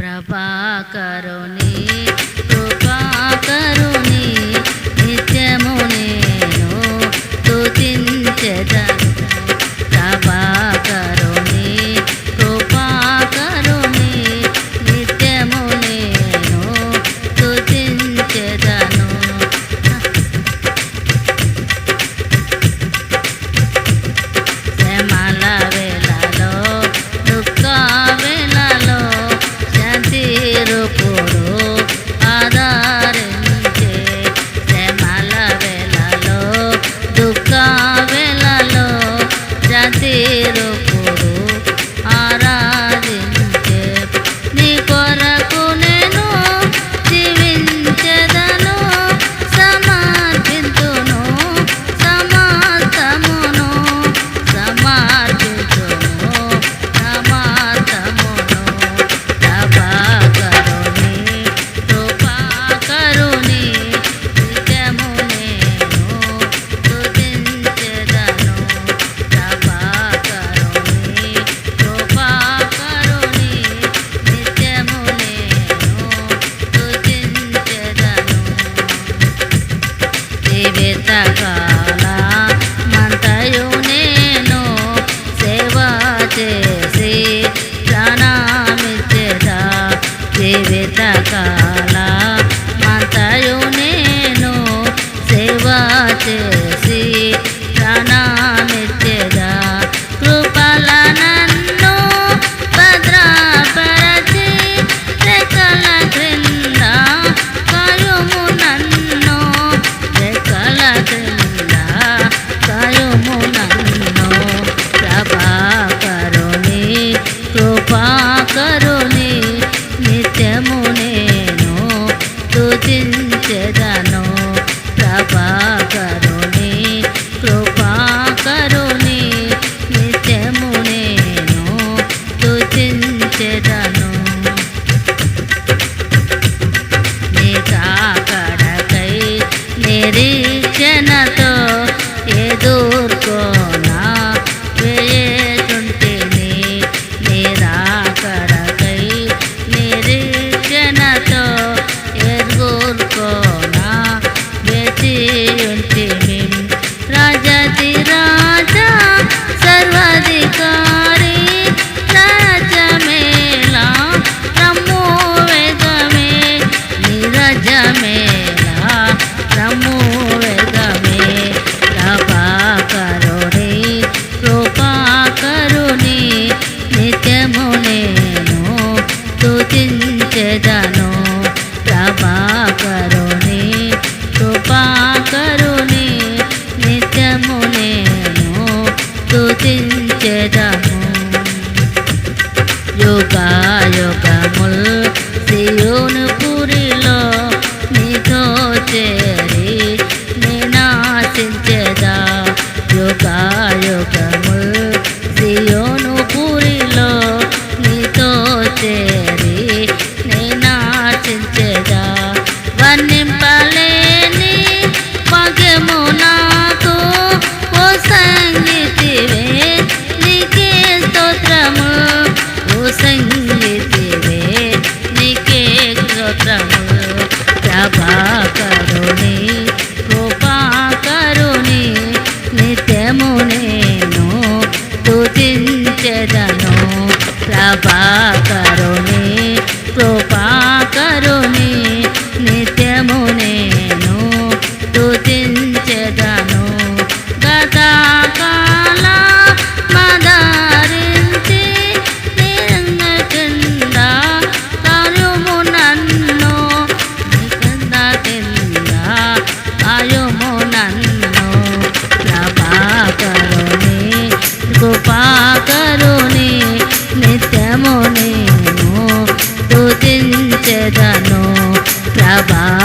కృపాకరుని కృపాకరుని నిత్యము నేను స్తుతించెదను. కృపాకరుని నిత్యము నేను స్తుతి to వెతకాల మంతయు నేను సేవ చేసి ప్రాణమిచ్చట జీవిత 嗯。ప్రభాకరుడే ఉండగాను ప్రభా.